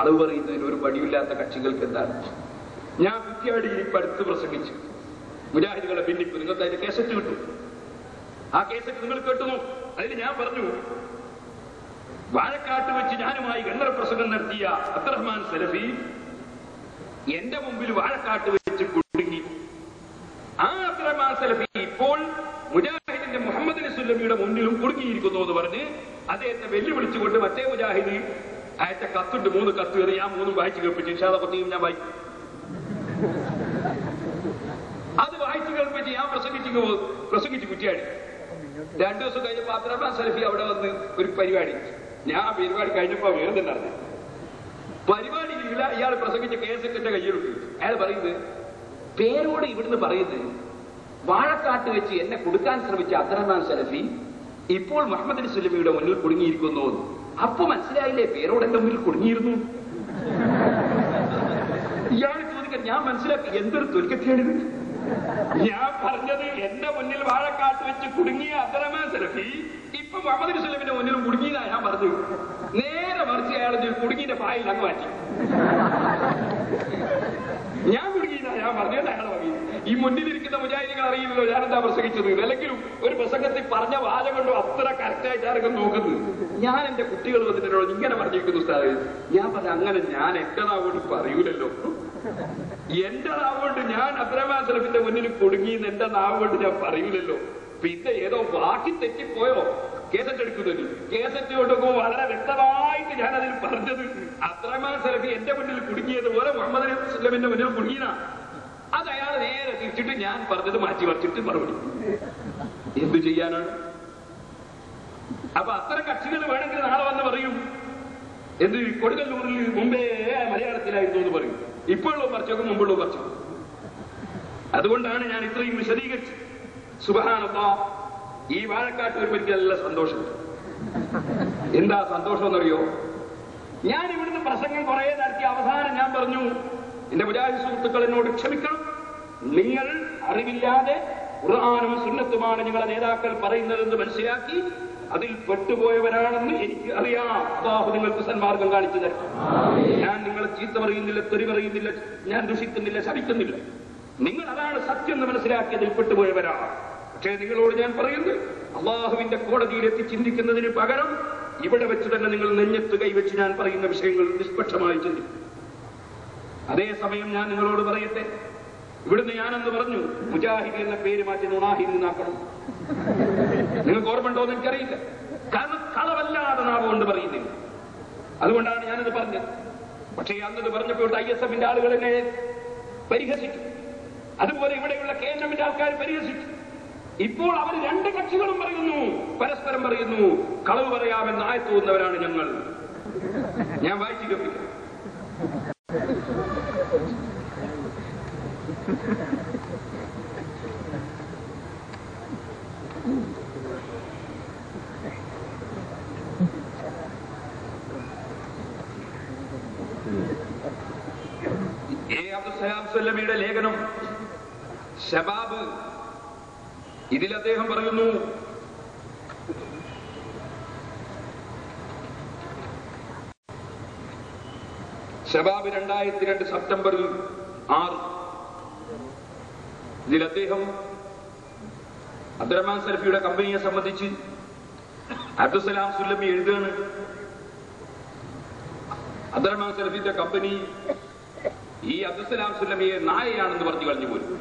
കളവ് പറയുന്നതിന് ഒരു വടിയില്ലാത്ത കക്ഷികൾക്ക് എന്താണ്? ഞാൻ വിദ്യാടി പഠിത്തു പ്രസംഗിച്ചു. മുജാഹിദുകളെ ഭിന്നിപ്പ്. നിങ്ങൾക്ക് അതിന്റെ കേസറ്റ് കിട്ടും. ആ കേസറ്റ് നിങ്ങൾ കേട്ടുന്നു അതിന് ഞാൻ പറഞ്ഞു വാഴക്കാട്ട് വെച്ച് ഞാനുമായി ഗണ്ണറ പ്രസംഗം നടത്തിയ അബ്ദുറഹ്മാൻ സലഫി എന്റെ മുമ്പിൽ വാഴക്കാട്ട് വെച്ച് കുടുങ്ങി. ആ അബ്ദുറഹ്മാൻ സലഫി ഇപ്പോൾ മുജാഹിദിന്റെ മുഹമ്മദ് സുല്ലമിയുടെ മുന്നിലും കുടുങ്ങിയിരിക്കുന്നു എന്ന് പറഞ്ഞ് അദ്ദേഹത്തെ വെല്ലുവിളിച്ചുകൊണ്ട് മറ്റേ മുജാഹിദ് അയച്ച കത്തുണ്ട് മൂന്ന് കത്ത് കയറി ഞാൻ മൂന്നും വായിച്ചു കേൾപ്പിച്ചു. ഇഷാദ പത്തിയും ഞാൻ വായിച്ചു അത് വായിച്ചു കേൾപ്പിച്ച് ഞാൻ പ്രസംഗിച്ചു പ്രസംഗിച്ചു കുറ്റിയാടി. രണ്ടു ദിവസം കഴിഞ്ഞപ്പോ അബ്ദുറഹ്മാൻ സലഫി അവിടെ വന്ന് ഒരു പരിപാടി. ഞാൻ പരിപാടി കഴിഞ്ഞപ്പോ വേറെ നടന്നു ഇല്ല ഇയാൾ പ്രസംഗിച്ച കേസറ്റിന്റെ കയ്യിലുണ്ട്. അയാൾ പറയുന്നത് പേരോട് ഇവിടുന്ന് പറയുന്നത് വാഴക്കാട്ട് വെച്ച് എന്നെ കൊടുക്കാൻ ശ്രമിച്ച അബ്ദുറഹ്മാൻ സലഫി ഇപ്പോൾ മുഹമ്മദ് സുലമിയുടെ മുന്നിൽ കുടുങ്ങിയിരിക്കുന്നു. അപ്പൊ മനസ്സിലായില്ലേ? പേരോടെ എന്റെ മുന്നിൽ കുടുങ്ങിയിരുന്നു. ഇയാൾ ചോദിക്കാൻ ഞാൻ മനസ്സിലാക്കി എന്തൊരു തൊൽക്കത്തിയാണിത് ഞാൻ പറഞ്ഞത് എന്റെ മുന്നിൽ വാഴക്കാട്ട് വെച്ച് കുടുങ്ങിയ അബ്ദുറഹ്മാൻ സലഫി ഇപ്പൊ മുഹമ്മദ് അലി സുലമിന്റെ മുന്നിലും കുടുങ്ങിയതാ ഞാൻ പറഞ്ഞു നേരെ മറിച്ച് അയാൾ കുടുങ്ങിന്റെ പായിൽ അങ്ങ് മാറ്റി. ഞാൻ ഞാൻ പറഞ്ഞത് ഈ മുന്നിലിരിക്കുന്ന മുജാഹിദികൾ അറിയില്ലല്ലോ എന്താ പ്രസംഗിച്ചത് അല്ലെങ്കിലും ഒരു പ്രസംഗത്തിൽ പറഞ്ഞ വാചകം കൊണ്ടോ അത്ര കറക്റ്റായിട്ട് ആരൊക്കെ നോക്കുന്നത്. ഞാൻ എന്റെ കുട്ടികൾ വന്നിട്ടുണ്ടോ ഇങ്ങനെ പറഞ്ഞിരിക്കുന്നു ഉസ്താദ് ഞാൻ പറഞ്ഞ അങ്ങനെ ഞാൻ എന്റേതാവോട്ട് പറയൂലല്ലോ. എന്റെ നാവുകൊണ്ട് ഞാൻ അബ്രഹാം സലഫിന്റെ മുന്നിൽ കുടുങ്ങി എന്ന് എന്റെ നാവുകൊണ്ട് ഞാൻ പറയൂലല്ലോ. പിന്നെ ഏതോ ബാക്കി തെറ്റിപ്പോയോ? കേസറ്റ് എടുക്കുന്നു കേസറ്റ് കൊടുക്കുമ്പോൾ വളരെ വ്യക്തമായിട്ട് ഞാൻ അതിൽ പറഞ്ഞത് അബ്രഹ്മാൻ സലഫി എന്റെ മുന്നിൽ കുടുങ്ങിയത് പോലെ മുഹമ്മദ് നബി മുന്നിൽ കുടുങ്ങിയതാ. അത് അയാൾ നേരെ തിരിച്ചിട്ട് ഞാൻ പറഞ്ഞത് മാറ്റി മറിച്ചിട്ട് മറുപടി. എന്തു ചെയ്യാനാണ്? അപ്പൊ അത്തരം കക്ഷികൾ വേണമെങ്കിൽ നാളെ വന്ന് പറയും. എന്ത് കൊടുങ്ങല്ലൂരിൽ മുമ്പേ മലയാളത്തിലായിരുന്നു എന്ന് പറയും. ഇപ്പോഴുള്ള പറിച്ചോക്കും മുമ്പുള്ള പറിച്ചു അതുകൊണ്ടാണ് ഞാൻ ഇത്രയും വിശദീകരിച്ച് സുബഹാനപ്പ ഈ വാഴക്കാട്ട് വരുമ്പോൾ നല്ല സന്തോഷം എന്താ സന്തോഷം എന്നറിയോ? ഞാൻ ഇവിടുന്ന് പ്രസംഗം കുറേ നടത്തി അവസാനം ഞാൻ പറഞ്ഞു എന്റെ മുജാഹിദ് സുഹൃത്തുക്കൾ എന്നോട് ക്ഷമിക്കണം. നിങ്ങൾ അറിവില്ലാതെ ഖുർആാനും സുന്നത്തുമാണ് നിങ്ങളെ നേതാക്കൾ പറയുന്നതെന്ന് മനസ്സിലാക്കി അതിൽ പെട്ടുപോയവരാണെന്ന് എനിക്ക് അറിയാം. അള്ളാഹു നിങ്ങൾക്ക് സന്മാർഗം കാണിച്ചു തരും. ഞാൻ നിങ്ങളെ ചീത്ത പറയുന്നില്ല തെറി പറയുന്നില്ല ഞാൻ ദുഷിക്കുന്നില്ല ശപിക്കുന്നില്ല. നിങ്ങൾ അതാണ് സത്യം എന്ന് മനസ്സിലാക്കിയതിൽ പെട്ടുപോയവരാണ്. പക്ഷേ നിങ്ങളോട് ഞാൻ പറയുന്നു അള്ളാഹുവിന്റെ കോടതിയിലെത്തി ചിന്തിക്കുന്നതിന് പകരം ഇവിടെ വെച്ച് തന്നെ നിങ്ങൾ നെഞ്ഞത്ത് കൈവച്ച് ഞാൻ പറയുന്ന വിഷയങ്ങൾ നിഷ്പക്ഷമായി ചിന്തിക്കും. അതേസമയം ഞാൻ നിങ്ങളോട് പറയട്ടെ ഇവിടുന്ന് ഞാനെന്ന് പറഞ്ഞു മുജാഹിദ് എന്ന പേര് മാറ്റി നുണാഹിദ് എന്നാക്കണം. നിങ്ങൾക്ക് ഓർമ്മയുണ്ടോ എന്ന് എനിക്കറിയില്ല. കാരണം കളവല്ലാതെ നാവ് കൊണ്ട് പറയുന്നില്ല. അതുകൊണ്ടാണ് ഞാനത് പറഞ്ഞത്. പക്ഷേ അന്നത് പറഞ്ഞപ്പോൾ ഐ എസ് എഫിന്റെ ആളുകൾ എന്നെ പരിഹസിച്ചു. അതുപോലെ ഇവിടെയുള്ള കെ എൻ എമ്മിന്റെ ആൾക്കാർ പരിഹസിച്ചു. ഇപ്പോൾ അവർ രണ്ട് കക്ഷികളും പറയുന്നു പരസ്പരം പറയുന്നു കളവ് പറയാമെന്ന് ആയത്തോന്നവരാണ് ഞങ്ങൾ. ഞാൻ വായിച്ചു കേൾപ്പിക്കാം എ അബ്ദുസലാം സ്വല്ലമിയുടെ ലേഖനം ഷബാബ് ഇതിൽ അദ്ദേഹം പറയുന്നു. ഷബാബ് രണ്ടായിരത്തി രണ്ട് സെപ്റ്റംബറിൽ ആറ് ഇതിൽ അദ്ദേഹം അബ്ദുറഹ്മാൻ സലഫിയുടെ കമ്പനിയെ സംബന്ധിച്ച് അബ്ദുസലാം സുല്ലമി എഴുതുകയാണ്. അബ്ദുറഹ്മാൻ സലഫിന്റെ കമ്പനി ഈ അബ്ദുസലാം സുല്ലമിയെ നായയാണെന്ന് പറഞ്ഞു കളഞ്ഞു പോലും.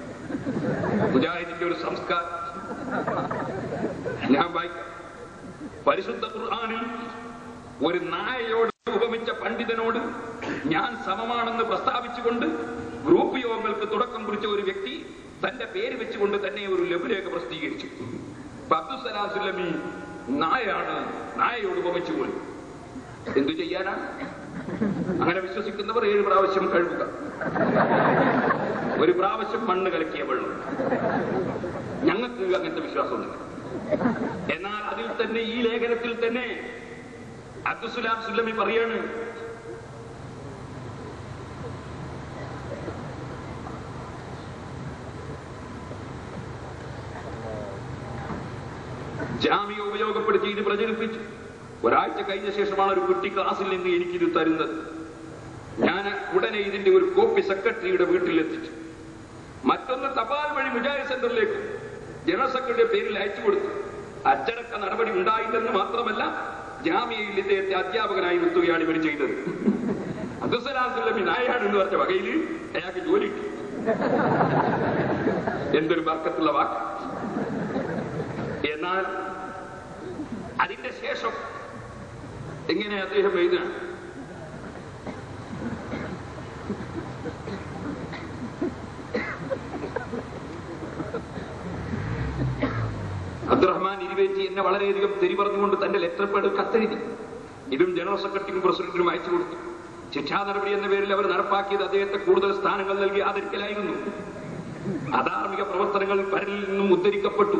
മുജാഹിദിന്റെ ഒരു സംസ്കാരം. ഞാൻ വായിക്കാം. പരിശുദ്ധ ഖുർആാനിൽ ഒരു നായയോട് ഉപമിച്ച പണ്ഡിതനോട് ഞാൻ സമമാണെന്ന് പ്രസ്താവിച്ചുകൊണ്ട് ഗ്രൂപ്പ് യോഗങ്ങൾക്ക് തുടക്കം കുറിച്ച ഒരു വ്യക്തി തന്റെ പേര് വെച്ചുകൊണ്ട് തന്നെ ഒരു ലഘുലേഖ പ്രസിദ്ധീകരിച്ചു. അബ്ദുസലാം സുല്ലമി നായയാണ് നായയോട് ഉപമിച്ചു പോയി എന്തു ചെയ്യാനാണ് അങ്ങനെ വിശ്വസിക്കുന്നവർ ഏഴ് പ്രാവശ്യം കഴുകുക. ഒരു പ്രാവശ്യം മണ്ണ് കലക്കിയ വെള്ളം. ഞങ്ങൾക്ക് അങ്ങനത്തെ വിശ്വാസമൊന്നുമില്ല. എന്നാൽ അതിൽ തന്നെ ഈ ലേഖനത്തിൽ തന്നെ അബ്ദുസുലാം സുല്ലമി പറയാണ് ജാമ്യം ഉപയോഗപ്പെടുത്തി ഇത് പ്രചരിപ്പിച്ചു. ഒരാഴ്ച കഴിഞ്ഞ ശേഷമാണ് ഒരു കുട്ടി ക്ലാസ്സിൽ നിന്ന് എനിക്കിത് തരുന്നത്. ഞാൻ ഉടനെ ഇതിന്റെ ഒരു കോപ്പി സെക്രട്ടറിയുടെ വീട്ടിലെത്തിച്ചു. മറ്റൊന്ന് തപാൽ വഴി മുജാഹിദ് സെന്ററിലേക്ക്. ജനറൽ സെക്രട്ടറിയുടെ പേരിൽ അയച്ചു കൊടുത്തു. അച്ചടക്ക നടപടി ഉണ്ടായില്ലെന്ന് മാത്രമല്ല ജാമ്യയിൽ ഇദ്ദേഹത്തെ അധ്യാപകനായി നിർത്തുകയാണ് ഇവർ ചെയ്തത്. അബ്ദുസലാം നായാണ് എന്ന് പറഞ്ഞ വകയിൽ അയാൾക്ക് ജോലി കിട്ടി. എന്തൊരു വർക്കത്തുള്ള വാക്ക്. എന്നാൽ അതിന്റെ ശേഷം എങ്ങനെ അദ്ദേഹം എഴുതുകയാണ് അബ്ദുറഹ്മാൻ എന്നെ വളരെയധികം തെരി പറഞ്ഞുകൊണ്ട് തന്റെ ലെറ്റർ പേഡ് കത്തെഴുതി. ഇതും ജനറൽ സെക്രട്ടറിക്കും പ്രസിഡന്റിനും അയച്ചു കൊടുത്തു. ശിക്ഷാ നടപടി എന്ന പേരിൽ അവർ നടപ്പാക്കിയത് അദ്ദേഹത്തെ കൂടുതൽ സ്ഥാനങ്ങൾ നൽകി ആദരിക്കലായിരുന്നു. അധാർമിക പ്രവർത്തനങ്ങൾ പരലിൽ നിന്നും ഉദ്ധരിക്കപ്പെട്ടു.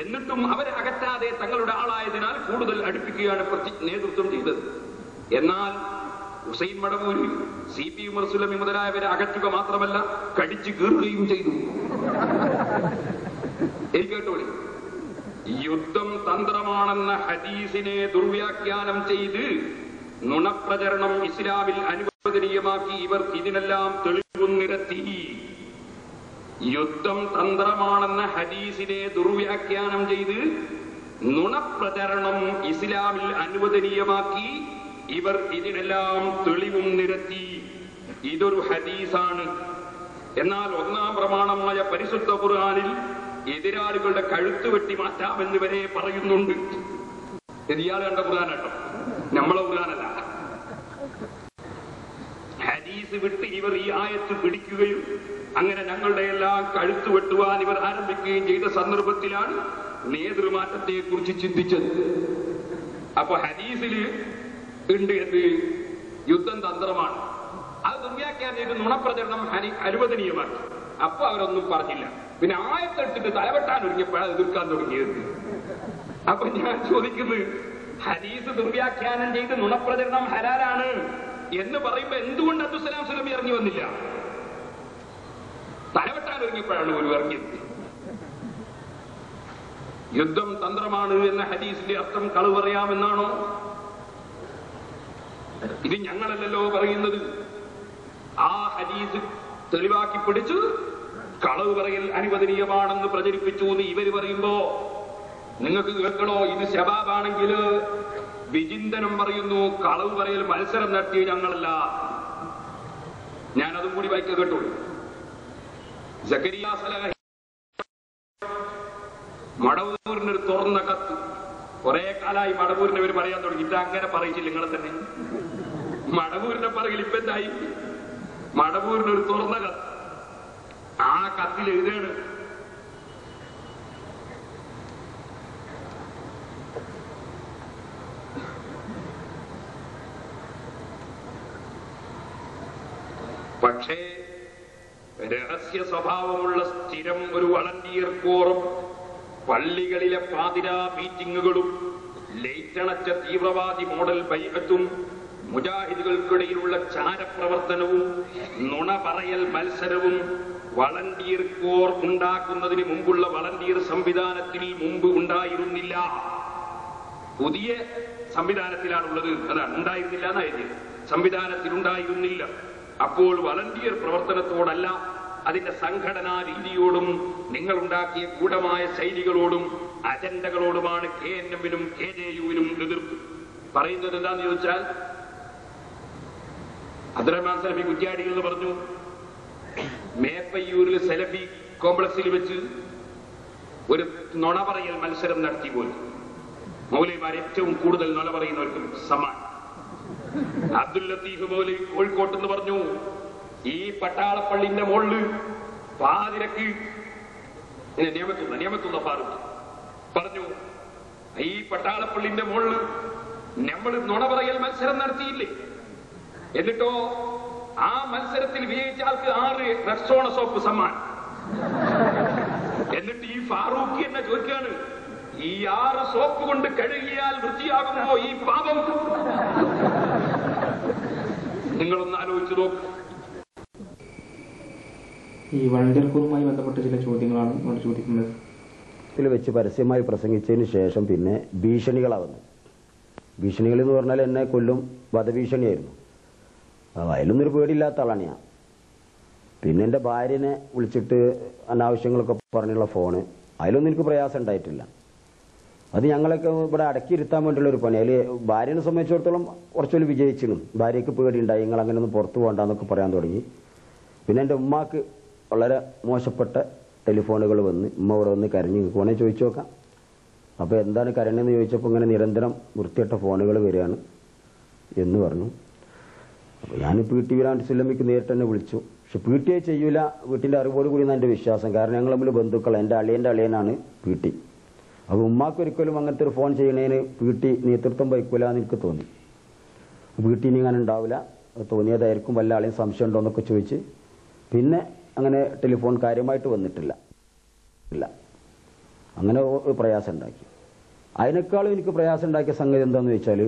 എന്നിട്ടും അവരെ അകറ്റാതെ തങ്ങളുടെ ആളായതിനാൽ കൂടുതൽ അടുപ്പിക്കുകയാണ് നേതൃത്വം ചെയ്തത്. എന്നാൽ ഹുസൈൻ മടവൂരി സി പി ഉമർ സുലമി മുതലായവരെ അകറ്റുക മാത്രമല്ല കടിച്ചു കീറുകയും ചെയ്തു. എനിക്ക് കേട്ടോളി. യുദ്ധം തന്ത്രമാണെന്ന ഹദീസിനെ ദുർവ്യാഖ്യാനം ചെയ്ത് നുണപ്രചരണം ഇസ്ലാമിൽ അനുവദനീയമാക്കി ഇവർ ഇതിനെല്ലാം തെളിവു നിരത്തി. യുദ്ധം തന്ത്രമാണെന്ന ഹദീസിനെ ദുർവ്യാഖ്യാനം ചെയ്ത് നുണപ്രചരണം ഇസ്ലാമിൽ അനുവദനീയമാക്കി ഇവർ ഇതിനെല്ലാം തെളിവും നിരത്തി. ഇതൊരു ഹദീസാണ്. എന്നാൽ ഒന്നാം പ്രമാണമായ പരിശുദ്ധ ഖുർആനിൽ എതിരാളികളുടെ കഴുത്ത് വെട്ടി മാറ്റാമെന്ന് വരെ പറയുന്നുണ്ട്. ഇയാൾ കണ്ട ഖുർആനാട്ടോ നമ്മളെ ഖുർആനല്ല ഹദീസ് വിട്ട് ഇവർ ഈ ആയത്ത് പിടിക്കുകയും അങ്ങനെ ഞങ്ങളുടെ എല്ലാം കഴുത്ത് വെട്ടുവാൻ ഇവർ ആരംഭിക്കുകയും ചെയ്ത സന്ദർഭത്തിലാണ് നേതൃമാറ്റത്തെ കുറിച്ച് ചിന്തിച്ചത്. അപ്പൊ ഹദീസിൽ ഉണ്ട് എന്ത്? യുദ്ധം തന്ത്രമാണ്. അത് ദുർവ്യാഖ്യാനം ചെയ്ത് നുണപ്രചരണം അനുവദനീയമാക്കി അപ്പൊ അവരൊന്നും പറഞ്ഞില്ല. പിന്നെ ആയത്തെട്ടിട്ട് തലവെട്ടാൻ ഒരുങ്ങിയപ്പോഴാണ് എതിർക്കാൻ തുടങ്ങിയത്. അപ്പൊ ഞാൻ ചോദിക്കുന്നത് ഹരീസ് ദുർവ്യാഖ്യാനം ചെയ്ത് നുണപ്രചരണം ഹലാലാണ് എന്ന് പറയുമ്പോ എന്തുകൊണ്ട് അബ്ദുസലാം സ്വലമി ഇറങ്ങി വന്നില്ല? തലവെട്ടാൻ ഒരുങ്ങിയപ്പോഴാണ് ഒരു ഇറങ്ങിയത്. യുദ്ധം തന്ത്രമാണ് എന്ന ഹദീസിന്റെ അർത്ഥം കളു പറയാമെന്നാണോ ഇത് ഞങ്ങളല്ലല്ലോ പറയുന്നത്. ആ ഹദീസ് തെളിവാക്കി പിടിച്ച്. കളവ് പറയൽ അനുവദനീയമാണെന്ന് പ്രചരിപ്പിച്ചു എന്ന് ഇവർ പറയുമ്പോ നിങ്ങൾക്ക് കേൾക്കണോ? ഇത് ശബാബാണെങ്കിൽ വിചിന്തനം പറയുന്നു കളവ് പറയൽ മത്സരം നടത്തിയ ഞങ്ങളല്ല. ഞാൻ കൂടി വായിക്ക കേട്ടുള്ളൂ മടവൂരിന് ഒരു തുറന്ന കത്ത്. കുറെ കാലായി മടവൂരിനെ ഇവർ പറയാൻ തുടങ്ങി. ഇത് അങ്ങനെ പറയിച്ചില്ല നിങ്ങളെ തന്നെ? മടവൂരിനെ പറയിൽ ഇപ്പൊ എന്തായി? മടവൂരിന് ഒരു തുറന്ന കത്ത്. ആ കത്തിൽ എഴുതാണ്. പക്ഷേ രഹസ്യ സ്വഭാവമുള്ള സ്ഥിരം ഒരു വളണ്ടിയർ കോറും പള്ളികളിലെ പാതിരാ മീറ്റിങ്ങുകളും ലൈറ്റണച്ച തീവ്രവാദി മോഡൽ ബൈഅത്തും മുജാഹിദുകൾക്കിടയിലുള്ള ചാരപ്രവർത്തനവും നുണ പറയൽ മത്സരവും വളണ്ടിയർ കോർ ഉണ്ടാക്കുന്നതിന് മുമ്പുള്ള വളണ്ടിയർ സംവിധാനത്തിൽ മുമ്പ് ഉണ്ടായിരുന്നില്ല. പുതിയ സംവിധാനത്തിലാണുള്ളത്. അതാണ് ഉണ്ടായിരുന്നില്ല എന്നായിരുന്നു സംവിധാനത്തിൽ ഉണ്ടായിരുന്നില്ല. അപ്പോൾ വളണ്ടിയർ പ്രവർത്തനത്തോടല്ല അതിന്റെ സംഘടനാ രീതിയോടും നിങ്ങൾ ഉണ്ടാക്കിയ ഗൂഢമായ ശൈലികളോടും അജണ്ടകളോടുമാണ് കെ എൻ എമ്മിനും കെ ജെ യുവിനും എതിർപ്പ്. പറയുന്നത് എന്താന്ന് ചോദിച്ചാൽ അബ്ദുറഹ്മാൻ സലഫി കുറ്റ്യാടി എന്ന് പറഞ്ഞു. മേപ്പയ്യൂരിൽ സെലഫി കോംപ്ലക്സിൽ വെച്ച് ഒരു നുണ പറയൽ മത്സരം നടത്തി പോയി. മൗലൈമാർ ഏറ്റവും കൂടുതൽ നുണ പറയുന്നവർക്ക് സമാൻ അബ്ദുൽ ലത്തീഫ് മൗലി കോഴിക്കോട്ട് എന്ന് പറഞ്ഞു ഈ പട്ടാളപ്പള്ളിന്റെ മുകളിൽ പാതിരക്ക് നിയമത്തുന്ന നിയമത്തുന്ന ഫാറൂഖ് പറഞ്ഞു ഈ പട്ടാളപ്പള്ളിന്റെ മുകളിൽ നമ്മൾ നുണ പറയൽ മത്സരം നടത്തിയില്ലേ? എന്നിട്ടോ ആ മത്സരത്തിൽ വിജയിച്ച ആൾക്ക് ആറ് റെസ്റ്റോണ സോപ്പ് സമ്മാൻ എന്നിട്ട് ഈ ഫാറൂഖി എന്നെ ചോദിക്കാണ് ഈ ആറ് സോപ്പ് കൊണ്ട് കഴുകിയാൽ വൃത്തിയാകുമോ ഈ പാപം? നിങ്ങളൊന്ന് ആലോചിച്ചു നോക്ക്. ഈ വളണ്ടിയർക്കുമായി ബന്ധപ്പെട്ട ചില ചോദ്യങ്ങളാണ് നമ്മൾ ചോദിക്കുന്നത്. ഇതിൽ വെച്ച് പരസ്യമായി പ്രസംഗിച്ചതിന് ശേഷം പിന്നെ ഭീഷണികളാവുന്നു. ഭീഷണികൾ എന്ന് പറഞ്ഞാൽ എന്നെ കൊല്ലും വധഭീഷണിയായിരുന്നു. അപ്പൊ അതിലൊന്നും ഒരു പേടിയില്ലാത്ത ആളാണ് ഞാൻ. പിന്നെ എന്റെ ഭാര്യനെ വിളിച്ചിട്ട് അനാവശ്യങ്ങളൊക്കെ പറഞ്ഞുള്ള ഫോണ്. അതിലൊന്നും എനിക്ക് പ്രയാസം ഉണ്ടായിട്ടില്ല. അത് ഞങ്ങളൊക്കെ ഇവിടെ അടക്കിയിരുത്താൻ വേണ്ടിയുള്ള ഒരു പണി. അതിൽ ഭാര്യനെ സംബന്ധിച്ചിടത്തോളം കുറച്ചുകൂടി വിജയിച്ചിരുന്നു. ഭാര്യയ്ക്ക് പേടിയുണ്ടായി. നിങ്ങൾ അങ്ങനെ ഒന്ന് പുറത്തു പോകണ്ടെന്നൊക്കെ പറയാൻ തുടങ്ങി. പിന്നെ എന്റെ ഉമ്മാക്ക് വളരെ മോശപ്പെട്ട ടെലിഫോണുകൾ വന്ന് ഉമ്മ ഇവിടെ വന്ന് കരഞ്ഞ് ഫോണെ ചോദിച്ചു നോക്കാം. അപ്പോൾ എന്താണ് കരണെന്ന് ചോദിച്ചപ്പോൾ ഇങ്ങനെ നിരന്തരം വൃത്തിയിട്ട ഫോണുകൾ വരികയാണ് എന്ന് പറഞ്ഞു. അപ്പോൾ ഞാൻ പി ടി വിരാണ്ട് സുല്ലമ്മയ്ക്ക് നേരിട്ട് തന്നെ വിളിച്ചു. പക്ഷെ പി ടി ഐ ചെയ്യൂല. വീട്ടിന്റെ അറിവോട് കൂടി എന്റെ വിശ്വാസം? കാരണം ഞങ്ങൾ തമ്മിൽ ബന്ധുക്കൾ എന്റെ അളിയന്റെ അളിയനാണ് പി ടി. അപ്പോൾ ഉമ്മാക്ക് ഒരിക്കലും അങ്ങനത്തെ ഒരു ഫോൺ ചെയ്യണേന് പി ടി നേതൃത്വം വഹിക്കൂല എന്ന് എനിക്ക് തോന്നി. വീട്ടിൽ ഇനി അങ്ങനെ ഉണ്ടാവില്ല തോന്നിയതായിരിക്കും വല്ല ആളെയും സംശയം ഉണ്ടോ എന്നൊക്കെ ചോദിച്ച്. പിന്നെ അങ്ങനെ ടെലിഫോൺ കാര്യമായിട്ട് വന്നിട്ടില്ല. ഇല്ല. അങ്ങനെ പ്രയാസം ഉണ്ടാക്കി. അതിനേക്കാളും എനിക്ക് പ്രയാസം ഉണ്ടാക്കിയ സംഗതി എന്താണെന്ന് വെച്ചാൽ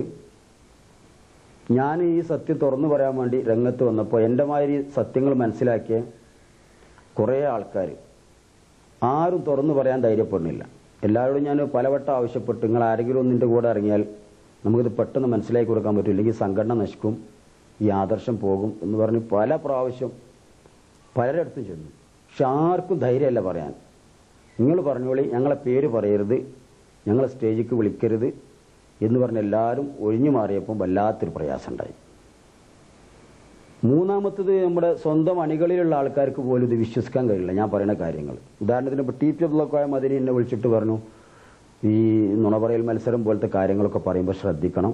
ഞാൻ ഈ സത്യം തുറന്നു പറയാൻ വേണ്ടി രംഗത്ത് വന്നപ്പോൾ എന്റെ മാതിരി സത്യങ്ങൾ മനസ്സിലാക്കിയ കുറേ ആൾക്കാർ ആരും തുറന്നു പറയാൻ ധൈര്യപ്പെടുന്നില്ല. എല്ലാവരോടും ഞാൻ പലവട്ടം ആവശ്യപ്പെട്ടു നിങ്ങൾ ആരെങ്കിലും ഒന്നിന്റെ കൂടെ ഇറങ്ങിയാൽ നമുക്കിത് പെട്ടെന്ന് മനസ്സിലാക്കി കൊടുക്കാൻ പറ്റും. ഇല്ലെങ്കിൽ സംഘടന നശിക്കും ഈ ആദർശം പോകും എന്ന് പറഞ്ഞ് പല പ്രാവശ്യം പലരിടത്തും ചെന്നു. പക്ഷെ ആർക്കും ധൈര്യമല്ല പറയാൻ. നിങ്ങൾ പറഞ്ഞോളി ഞങ്ങളെ പേര് പറയരുത് ഞങ്ങളെ സ്റ്റേജിക്ക് വിളിക്കരുത്. എന്ന് പറഞ്ഞ് എല്ലാവരും ഒഴിഞ്ഞു മാറിയപ്പോൾ വല്ലാത്തൊരു പ്രയാസം ഉണ്ടായി മൂന്നാമത്തത് നമ്മുടെ സ്വന്തം അണികളിലുള്ള ആൾക്കാർക്ക് പോലും ഇത് വിശ്വസിക്കാൻ കഴിയില്ല. ഞാൻ പറയുന്ന കാര്യങ്ങൾ. ഉദാഹരണത്തിന് ഇപ്പോൾ ടി പി അബ്ദുള്ളക്കോയ മദിനി എന്നെ വിളിച്ചിട്ട് പറഞ്ഞു ഈ നുണ പറയൽ മത്സരം പോലത്തെ കാര്യങ്ങളൊക്കെ പറയുമ്പോൾ ശ്രദ്ധിക്കണം.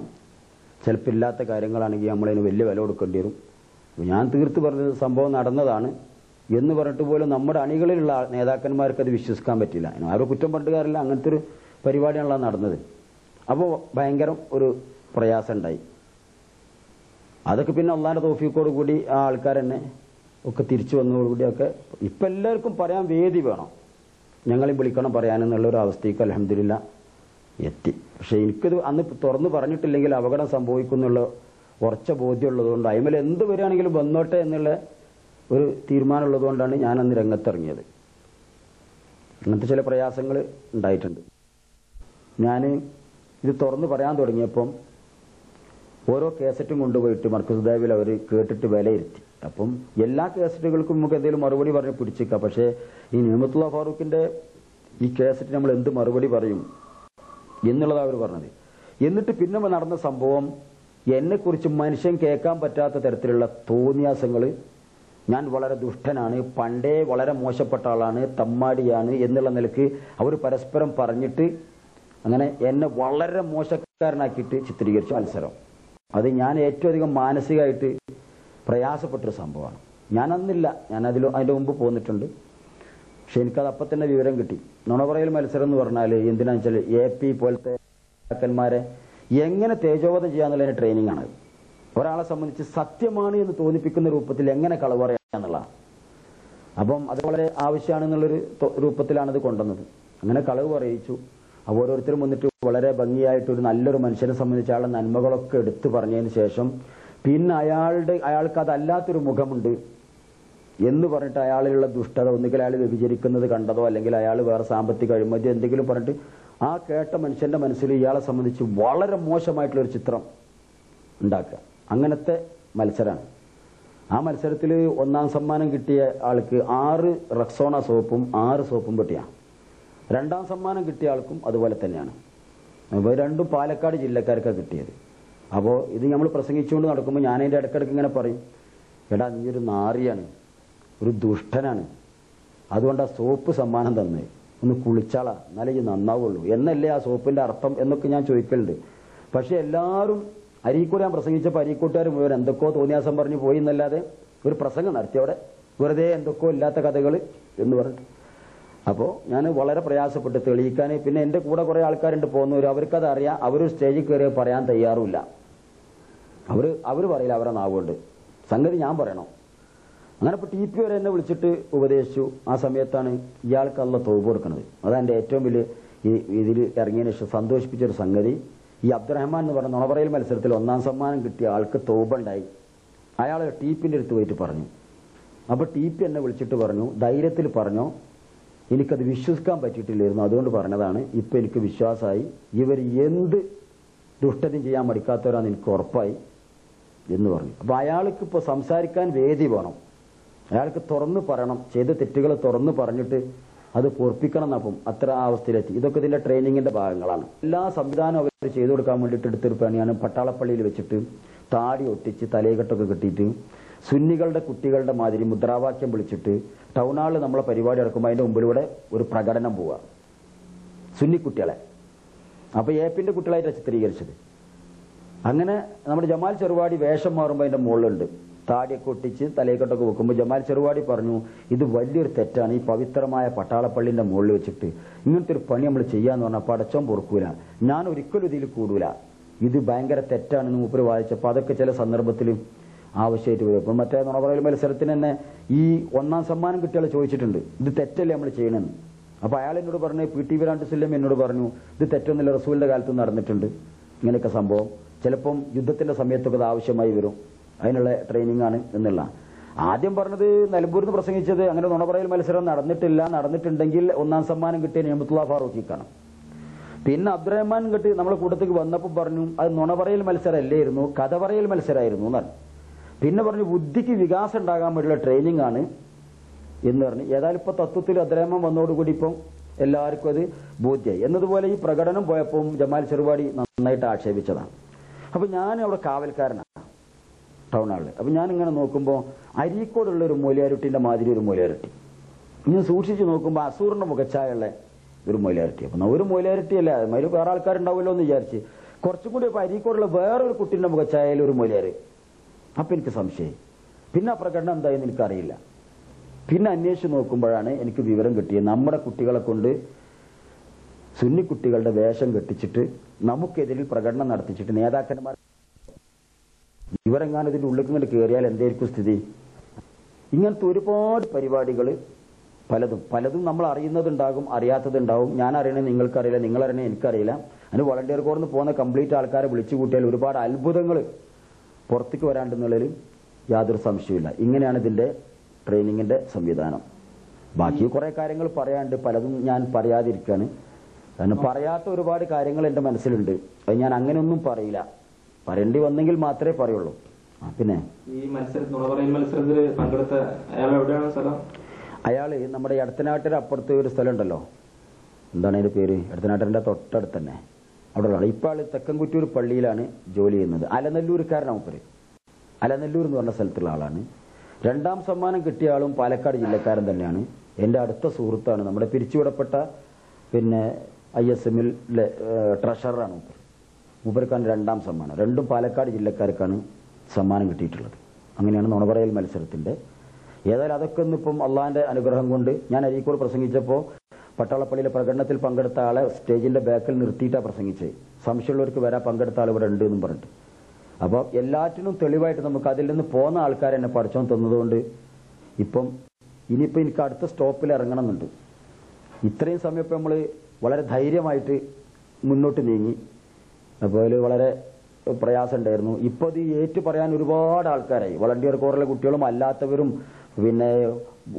ചിലപ്പോൾ ഇല്ലാത്ത കാര്യങ്ങളാണെങ്കിൽ നമ്മളതിന് വലിയ വില കൊടുക്കേണ്ടി വരും. ഞാൻ തീർത്ത് പറഞ്ഞത് സംഭവം നടന്നതാണ് എന്ന് പറഞ്ഞിട്ട് പോലും നമ്മുടെ അണികളിലുള്ള നേതാക്കന്മാർക്ക് അത് വിശ്വസിക്കാൻ പറ്റില്ല. ആരോ കുറ്റം പണ്ടുകാരില്ല അങ്ങനത്തെ ഒരു പരിപാടിയാണല്ലോ നടന്നത്. അപ്പോൾ ഭയങ്കര ഒരു പ്രയാസം ഉണ്ടായി അതൊക്കെ പിന്നെ അള്ളാന്റെ തോഫിക്കോട് കൂടി ആ ആൾക്കാർ തന്നെ ഒക്കെ തിരിച്ചു വന്നതോടുകൂടിയൊക്കെ ഇപ്പം എല്ലാവർക്കും പറയാൻ വേദി വേണം. ഞങ്ങളെ വിളിക്കണം പറയാനെന്നുള്ള ഒരു അവസ്ഥയ്ക്ക് അലഹമില്ല എത്തി. പക്ഷെ എനിക്കത് അന്ന് തുറന്നു പറഞ്ഞിട്ടില്ലെങ്കിൽ അപകടം സംഭവിക്കുന്നുള്ള ഉറച്ച ബോധ്യമുള്ളതുകൊണ്ട് അതിമേൽ എന്ത് വരികയാണെങ്കിലും വന്നോട്ടെ എന്നുള്ള ഒരു തീരുമാനമുള്ളതുകൊണ്ടാണ് ഞാൻ അന്ന് രംഗത്തിറങ്ങിയത്. അങ്ങനത്തെ ചില പ്രയാസങ്ങൾ ഉണ്ടായിട്ടുണ്ട്. ഞാൻ ഇത് തുറന്നു പറയാൻ തുടങ്ങിയപ്പം ഓരോ കേസറ്റും കൊണ്ടുപോയിട്ട് മർക്കസ് ദാബിൽ അവർ കേട്ടിട്ട് വിലയിരുത്തി. അപ്പം എല്ലാ കേസറ്റുകൾക്കും നമുക്ക് എന്തെങ്കിലും മറുപടി പറഞ്ഞ് പിടിച്ചേക്കാം. പക്ഷേ ഈ നിയമത്തുള്ള ഫാറൂഖിന്റെ ഈ കേസറ്റ് നമ്മൾ എന്ത് മറുപടി പറയും എന്നുള്ളതാണ് അവർ പറഞ്ഞത്. എന്നിട്ട് പിന്നെ നടന്ന സംഭവം എന്നെക്കുറിച്ച് മനുഷ്യൻ കേൾക്കാൻ പറ്റാത്ത തരത്തിലുള്ള തോന്നിയാസങ്ങൾ ഞാൻ വളരെ ദുഷ്ടനാണ് പണ്ടേ വളരെ മോശപ്പെട്ട ആളാണ് തമ്മാടിയാണ് എന്നുള്ള നിലയ്ക്ക് അവർ പരസ്പരം പറഞ്ഞിട്ട് അങ്ങനെ എന്നെ വളരെ മോശക്കാരനാക്കിയിട്ട് ചിത്രീകരിച്ച മത്സരം. അത് ഞാൻ ഏറ്റവും അധികം മാനസികമായിട്ട് പ്രയാസപ്പെട്ടൊരു സംഭവമാണ്. ഞാൻ അന്നില്ല. ഞാൻ അതിൽ അതിന്റെ മുമ്പ് പോന്നിട്ടുണ്ട്. പക്ഷെ എനിക്കത് അപ്പം തന്നെ വിവരം കിട്ടി. നുണ പറയൽ മത്സരം എന്ന് പറഞ്ഞാൽ എന്തിനാന്ന് വെച്ചാൽ എ പി പോലത്തെ നേതാക്കന്മാരെ എങ്ങനെ തേജോവധം ചെയ്യാന്നുള്ളതിന് ട്രെയിനിങ് ആണ്. ഒരാളെ സംബന്ധിച്ച് സത്യമാണ് എന്ന് തോന്നിപ്പിക്കുന്ന രൂപത്തിൽ എങ്ങനെ കളവ് പറയാന്നുള്ളതാണ് അപ്പം അത് വളരെ ആവശ്യമാണെന്നുള്ളൊരു രൂപത്തിലാണത് കൊണ്ടുവന്നത്. അങ്ങനെ കളവ് പറയിച്ചു. ഓരോരുത്തരും വന്നിട്ട് വളരെ ഭംഗിയായിട്ട് ഒരു നല്ലൊരു മനുഷ്യനെ സംബന്ധിച്ച് അയാളുടെ നന്മകളൊക്കെ എടുത്തു പറഞ്ഞതിന് ശേഷം പിന്നെ അയാളുടെ അയാൾക്ക് അതല്ലാത്തൊരു മുഖമുണ്ട് എന്ന് പറഞ്ഞിട്ട് അയാളിലുള്ള ദുഷ്ടത ഒന്നുകിൽ അയാൾ വ്യഭിചരിക്കുന്നത് കണ്ടതോ അല്ലെങ്കിൽ അയാൾ വേറെ സാമ്പത്തിക അഴിമതി എന്തെങ്കിലും പറഞ്ഞിട്ട് ആ കേട്ട മനുഷ്യന്റെ മനസ്സിൽ ഇയാളെ സംബന്ധിച്ച് വളരെ മോശമായിട്ടുള്ള ഒരു ചിത്രം ഉണ്ടാക്കുക. അങ്ങനത്തെ മത്സരമാണ് ആ മത്സരത്തിൽ ഒന്നാം സമ്മാനം കിട്ടിയ ആൾക്ക് ആറ് റക്സോണ സോപ്പും ആറ് സോപ്പും പെട്ടിയാണ്. രണ്ടാം സമ്മാനം കിട്ടിയ ആൾക്കും അതുപോലെ തന്നെയാണ്. അപ്പോൾ രണ്ടും പാലക്കാട് ജില്ലക്കാർക്കാണ് കിട്ടിയത്. അപ്പോൾ ഇത് നമ്മൾ പ്രസംഗിച്ചുകൊണ്ട് നടക്കുമ്പോൾ ഞാൻ അതിന്റെ ഇടയ്ക്കിടയ്ക്ക് ഇങ്ങനെ പറയും എടാ നീ ഒരു നാറിയാണ് ഒരു ദുഷ്ടനാണ്. അതുകൊണ്ട് ആ സോപ്പ് സമ്മാനം തന്നെ. ഒന്ന് കുളിച്ചാളാ എന്നാലേ ഇത് നന്നാവുള്ളൂ. എന്നല്ലേ ആ സോപ്പിന്റെ അർത്ഥം എന്നൊക്കെ ഞാൻ ചോദിക്കലുണ്ട്. പക്ഷെ എല്ലാവരും അരീക്കോട് ഞാൻ പ്രസംഗിച്ചപ്പോൾ അരീക്കോട്ടുകാർ മുഴുവൻ എന്തൊക്കെയോ തോന്നിയാസം പറഞ്ഞു പോയി എന്നല്ലാതെ ഒരു പ്രസംഗം നടത്തി അവിടെ വെറുതെ എന്തൊക്കെയോ ഇല്ലാത്ത കഥകൾ എന്ന് പറഞ്ഞു അപ്പോൾ ഞാൻ വളരെ പ്രയാസപ്പെട്ട് തെളിയിക്കാൻ പിന്നെ എന്റെ കൂടെ കുറേ ആൾക്കാരുണ്ട് പോകുന്നവർ അവർക്കത് അറിയാം. അവർ സ്റ്റേജിൽ കയറി പറയാൻ തയ്യാറുമില്ല. അവർ അവർ പറയില്ല അവരെ നാവുകൊണ്ട്. സംഗതി ഞാൻ പറയണോ? അങ്ങനെ ഇപ്പോൾ ടി പി വരെ എന്നെ വിളിച്ചിട്ട് ഉപദേശിച്ചു. ആ സമയത്താണ് ഇയാൾക്ക് അല്ല തോപ് കൊടുക്കുന്നത് അതാണ് ഏറ്റവും വലിയ ഈ ഇതിൽ ഇറങ്ങിയതിന് ശേഷം സന്തോഷിപ്പിച്ചൊരു സംഗതി. ഈ അബ്ദുറഹ്മാൻ എന്ന് പറഞ്ഞ നുണപറയൽ മത്സരത്തിൽ ഒന്നാം സമ്മാനം കിട്ടിയ ആൾക്ക് തോപുണ്ടായി അയാൾ ടി പിന്റെ അടുത്ത് പോയിട്ട് പറഞ്ഞു. അപ്പോൾ ടി പി എന്നെ വിളിച്ചിട്ട് പറഞ്ഞു ധൈര്യത്തിൽ പറഞ്ഞോ എനിക്കത് വിശ്വസിക്കാൻ പറ്റിയിട്ടില്ലായിരുന്നു. അതുകൊണ്ട് പറഞ്ഞതാണ് ഇപ്പം എനിക്ക് വിശ്വാസമായി ഇവർ എന്ത് ദുഷ്ടതയും ചെയ്യാൻ മടിക്കാത്തവരാന്ന് എനിക്ക് ഉറപ്പായി എന്ന് പറഞ്ഞു. അപ്പോൾ അയാൾക്ക് ഇപ്പോൾ സംസാരിക്കാൻ വേദി വേണം. അയാൾക്ക് തുറന്ന് പറയണം ചെയ്ത തെറ്റുകൾ തുറന്ന് പറഞ്ഞിട്ട് അത് പൊറപ്പിക്കണം എന്നപ്പം അത്ര അവസ്ഥയിലെത്തി. ഇതൊക്കെ ഇതിന്റെ ട്രെയിനിങ്ങിന്റെ ഭാഗങ്ങളാണ്. എല്ലാ സംവിധാനവും അവർ ചെയ്തു കൊടുക്കാൻ വേണ്ടിയിട്ട് എടുത്തൊരു പണിയാണ് പട്ടാളപ്പള്ളിയിൽ വെച്ചിട്ട് താടി ഒട്ടിച്ച് തലയെക്കെട്ടൊക്കെ കെട്ടിയിട്ട് സുന്നികളുടെ കുട്ടികളുടെ മാതിരി മുദ്രാവാക്യം വിളിച്ചിട്ട് ടൗൺ ഹാളിൽ നമ്മളെ പരിപാടി നടക്കുമ്പോൾ അതിന്റെ മുമ്പിലൂടെ ഒരു പ്രകടനം പോവുക സുന്നി കുട്ടികളെ. അപ്പൊ ഏപ്പിന്റെ കുട്ടികളായിട്ടാണ് ചിത്രീകരിച്ചത്. അങ്ങനെ നമ്മുടെ ജമാൽ ചെറുവാടി വേഷം മാറുമ്പോൾ അതിന്റെ മുകളിലുണ്ട്. താടിയൊക്കെ ഒട്ടിച്ച് തലയിക്കൊട്ടൊക്കെ വെക്കുമ്പോൾ ജമാൽ ചെറുവാടി പറഞ്ഞു ഇത് വലിയൊരു തെറ്റാണ്. ഈ പവിത്രമായ പട്ടാളപ്പള്ളിന്റെ മുകളിൽ വെച്ചിട്ട് ഇങ്ങനത്തെ ഒരു പണി നമ്മൾ ചെയ്യാന്ന് പറഞ്ഞാൽ പടച്ചോൻ പൊറുക്കൂല. ഞാൻ ഒരിക്കലും ഇതിൽ കൂടൂല. ഇത് ഭയങ്കര തെറ്റാണെന്ന് മൂപ്പര് വായിച്ചപ്പോൾ അതൊക്കെ ചില സന്ദർഭത്തിൽ ആവശ്യമായിട്ട് വരും. ഇപ്പം മറ്റേ നുണപറയൽ മത്സരത്തിന് തന്നെ ഈ ഒന്നാം സമ്മാനം കിട്ടിയാൽ ചോദിച്ചിട്ടുണ്ട്. ഇത് തെറ്റല്ലേ നമ്മൾ ചെയ്യണമെന്ന് അപ്പോൾ അയാൾ എന്നോട് പറഞ്ഞു പി ടി വിരാണ്ട് എന്നോട് പറഞ്ഞു ഇത് തെറ്റൊന്നുമില്ല റസൂലിന്റെ കാലത്ത് നടന്നിട്ടുണ്ട്. ഇങ്ങനെയൊക്കെ സംഭവം. ചിലപ്പം യുദ്ധത്തിന്റെ സമയത്തൊക്കെ അത് ആവശ്യമായി വരും. അതിനുള്ള ട്രെയിനിങ് ആണ് എന്നുള്ള. ആദ്യം പറഞ്ഞത് നിലമ്പൂരിൽ നിന്ന് പ്രസംഗിച്ചത് അങ്ങനെ നുണപറയൽ മത്സരം നടന്നിട്ടില്ല നടന്നിട്ടുണ്ടെങ്കിൽ ഒന്നാം സമ്മാനം കിട്ടിയ നിയമത്തുള്ള ഫാറൂഖിക്കാണ്. പിന്നെ അബ്ദുറഹ്മാൻ കെട്ടി നമ്മളെ കൂട്ടത്തേക്ക് വന്നപ്പോൾ പറഞ്ഞു അത് നുണപറയൽ മത്സരമല്ലായിരുന്നു കഥ പറയൽ മത്സരമായിരുന്നു എന്നാണ്. പിന്നെ പറഞ്ഞു ബുദ്ധിക്ക് വികാസം ഉണ്ടാകാൻ വേണ്ടിയുള്ള ട്രെയിനിങ് ആണ് എന്ന് പറഞ്ഞു. ഏതായാലും ഇപ്പൊ തത്വത്തിൽ അദ്ദേഹം വന്നോടുകൂടി ഇപ്പം എല്ലാവർക്കും അത് ബോധ്യായി. എന്നതുപോലെ ഈ പ്രകടനം പോയപ്പോൾ ജമാൽ ചെറുപാടി നന്നായിട്ട് ആക്ഷേപിച്ചതാണ്. അപ്പൊ ഞാൻ അവിടെ കാവൽക്കാരനാണ് ടൗൺ ഹാളിൽ അപ്പൊ ഞാൻ ഇങ്ങനെ നോക്കുമ്പോൾ അരീക്കോടുള്ള ഒരു മൂലയാരുട്ടിന്റെ മാതിരി ഒരു മൂലയാരുട്ടി. ഞാൻ സൂക്ഷിച്ചു നോക്കുമ്പോൾ അസൂറിന്റെ മുഖച്ചായുള്ള ഒരു മൂലയാരുട്ടി. അപ്പൊ ഒരു മൂലയാരുട്ടി അല്ല അതിൽ വേറെ ആൾക്കാരുണ്ടാവുമല്ലോ എന്ന് വിചാരിച്ച്. കുറച്ചും കൂടി അപ്പൊ അരീക്കോടുള്ള വേറൊരു കുട്ടിന്റെ മുഖച്ചായയിൽ ഒരു മൊയിലാര് അപ്പൊ എനിക്ക് സംശയം. പിന്നെ ആ പ്രകടനം എന്തായെന്ന് എനിക്കറിയില്ല. പിന്നെ അന്വേഷിച്ച് നോക്കുമ്പോഴാണ് എനിക്ക് വിവരം കിട്ടിയത്. നമ്മുടെ കുട്ടികളെ കൊണ്ട് സുന്നി കുട്ടികളുടെ വേഷം കെട്ടിച്ചിട്ട് നമുക്കെതിരിൽ പ്രകടനം നടത്തിച്ചിട്ട് നേതാക്കന്മാർ ഇവരെങ്ങാനും ഇതിന്റെ ഉള്ളിൽ ഇങ്ങോട്ട് കയറിയാൽ എന്തായിരിക്കും സ്ഥിതി? ഇങ്ങനത്തെ ഒരുപാട് പരിപാടികൾ പലതും പലതും നമ്മൾ അറിയുന്നതുണ്ടാകും അറിയാത്തതുണ്ടാവും ഞാൻ അറിയണേ നിങ്ങൾക്കറിയില്ല നിങ്ങളറിയണേ എനിക്കറിയില്ല. അതിന് വളണ്ടിയർ കോർന്ന് പോകുന്ന കംപ്ലീറ്റ് ആൾക്കാരെ വിളിച്ചു കൂട്ടിയാൽ ഒരുപാട് അത്ഭുതങ്ങൾ പുറത്തേക്ക് വരാണ്ടെന്നുള്ളതിൽ യാതൊരു സംശയമില്ല ഇങ്ങനെയാണ് ഇതിന്റെ ട്രെയിനിങ്ങിന്റെ സംവിധാനം. ബാക്കി കുറെ കാര്യങ്ങൾ പറയാണ്ട് പലതും ഞാൻ പറയാതിരിക്കുകയാണ് കാരണം പറയാത്ത ഒരുപാട് കാര്യങ്ങൾ എന്റെ മനസ്സിലുണ്ട്. അത് ഞാൻ അങ്ങനെയൊന്നും പറയില്ല. പറയേണ്ടി വന്നെങ്കിൽ മാത്രമേ പറയുള്ളൂ. പിന്നെ? ഈ മത്സരത്തിൽ പങ്കെടുത്ത അയാൾ എവിടെയാണ് സ്ഥലം? അയാൾ നമ്മുടെ എടത്തനാട്ടിന്റെ അപ്പുറത്ത് ഒരു സ്ഥലം ഉണ്ടല്ലോ എന്താണ് അതിന്റെ പേര്? എടത്തനാട്ടിന്റെ തൊട്ടടുത്ത് തന്നെ. അവിടെ ഉള്ള ഇപ്പൊ ആൾ തെക്കൻകുറ്റൂർ പള്ളിയിലാണ് ജോലി ചെയ്യുന്നത്. അലനല്ലൂർക്കാരനാണ് മൂപ്പര്. അലനല്ലൂർ എന്ന് പറഞ്ഞ സ്ഥലത്തുള്ള ആളാണ്. രണ്ടാം സമ്മാനം കിട്ടിയ ആളും പാലക്കാട് ജില്ലക്കാരൻ തന്നെയാണ്. എന്റെ അടുത്ത സുഹൃത്താണ്. നമ്മുടെ പിരിച്ചുവിടപ്പെട്ട പിന്നെ ഐ എസ് എമ്മിലെ ട്രഷററാണ് മൂപ്പർ മൂപ്പർക്കാണ് രണ്ടാം സമ്മാനം. രണ്ടും പാലക്കാട് ജില്ലക്കാർക്കാണ് സമ്മാനം കിട്ടിയിട്ടുള്ളത്. അങ്ങനെയാണ് നുണപറയൽ മത്സരത്തിന്റെ. ഏതായാലും അതൊക്കെ ഒന്നിപ്പം അള്ളാഹിന്റെ അനുഗ്രഹം കൊണ്ട് ഞാൻ അരീക്കോട് പ്രസംഗിച്ചപ്പോൾ പട്ടാളപ്പള്ളിയിലെ പ്രകടനത്തിൽ പങ്കെടുത്ത ആളെ സ്റ്റേജിന്റെ ബാക്കിൽ നിർത്തിയിട്ടാണ് പ്രസംഗിച്ചത് സംശയമുള്ളവർക്ക് വരാൻ പങ്കെടുത്ത ആൾ ഇവിടെ ഉണ്ട് എന്നും പറഞ്ഞിട്ട്. അപ്പോൾ എല്ലാറ്റിനും തെളിവായിട്ട് നമുക്ക് അതിൽ നിന്ന് പോകുന്ന ആൾക്കാരെ എന്നെ പഠിച്ചോൻ തന്നതുകൊണ്ട് ഇപ്പം ഇനിയിപ്പോൾ എനിക്ക് അടുത്ത സ്റ്റോപ്പിൽ ഇറങ്ങണമെന്നുണ്ട്. ഇത്രയും സമയം ഇപ്പം നമ്മൾ വളരെ ധൈര്യമായിട്ട് മുന്നോട്ട് നീങ്ങി. അപ്പോൾ അതിൽ വളരെ പ്രയാസം ഉണ്ടായിരുന്നു ഇപ്പോൾ ഇത് ഏറ്റു പറയാൻ ഒരുപാട് ആൾക്കാരായി. വളണ്ടിയർ കോറിലെ കുട്ടികളും അല്ലാത്തവരും പിന്നെ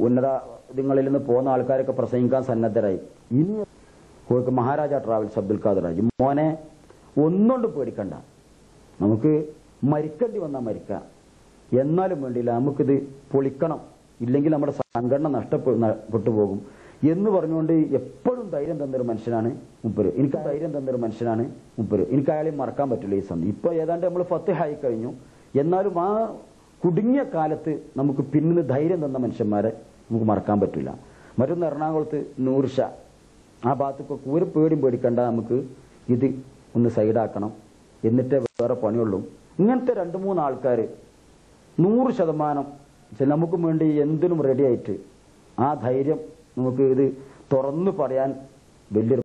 ഉന്നത ഇതിങ്ങളിൽ നിന്ന് പോകുന്ന ആൾക്കാരൊക്കെ പ്രസംഗിക്കാൻ സന്നദ്ധരായി. ഇനി കോഴിക്ക് മഹാരാജ ട്രാവൽസ് അബ്ദുൽ ഖാദർ ഹാജി മോനെ ഒന്നുകൊണ്ട് പേടിക്കണ്ട. നമുക്ക് മരിക്കേണ്ടി വന്നാൽ മരിക്കാം. എന്നാലും വേണ്ടിയില്ല നമുക്കിത് പൊളിക്കണം. ഇല്ലെങ്കിൽ നമ്മുടെ സംഘടന നഷ്ടപ്പെട്ടു പോകും എന്ന് പറഞ്ഞുകൊണ്ട് എപ്പോഴും ധൈര്യം തന്നൊരു മനുഷ്യനാണ് മുപ്പര്. എനിക്ക് ധൈര്യം തന്നൊരു മനുഷ്യനാണ് മുപ്പര്. എനിക്ക് അയാളെ മറക്കാൻ പറ്റില്ല ഈ സന്ധി ഇപ്പൊ ഏതാണ്ട് നമ്മൾ ഫത്തഹായി കഴിഞ്ഞു. എന്നാലും ആ കുടുങ്ങിയ കാലത്ത് നമുക്ക് പിന്നിൽ ധൈര്യം തന്ന മനുഷ്യന്മാരെ നമുക്ക് മറക്കാൻ പറ്റില്ല. മറ്റൊന്ന് എറണാകുളത്ത് നൂർഷ. ആ ഭാഗത്തൊക്കെ ഒരു പേടിയും പേടിക്കണ്ട നമുക്ക് ഇത് ഒന്ന് സൈഡാക്കണം. എന്നിട്ടേ വേറെ പണിയുള്ളൂ. ഇങ്ങനത്തെ രണ്ട് മൂന്ന് ആൾക്കാർ നൂറ് ശതമാനം നമുക്ക് വേണ്ടി എന്തിനും റെഡിയായിട്ട് ആ ധൈര്യം നമുക്ക് ഇത് തുറന്നു പറയാൻ വലിയൊരു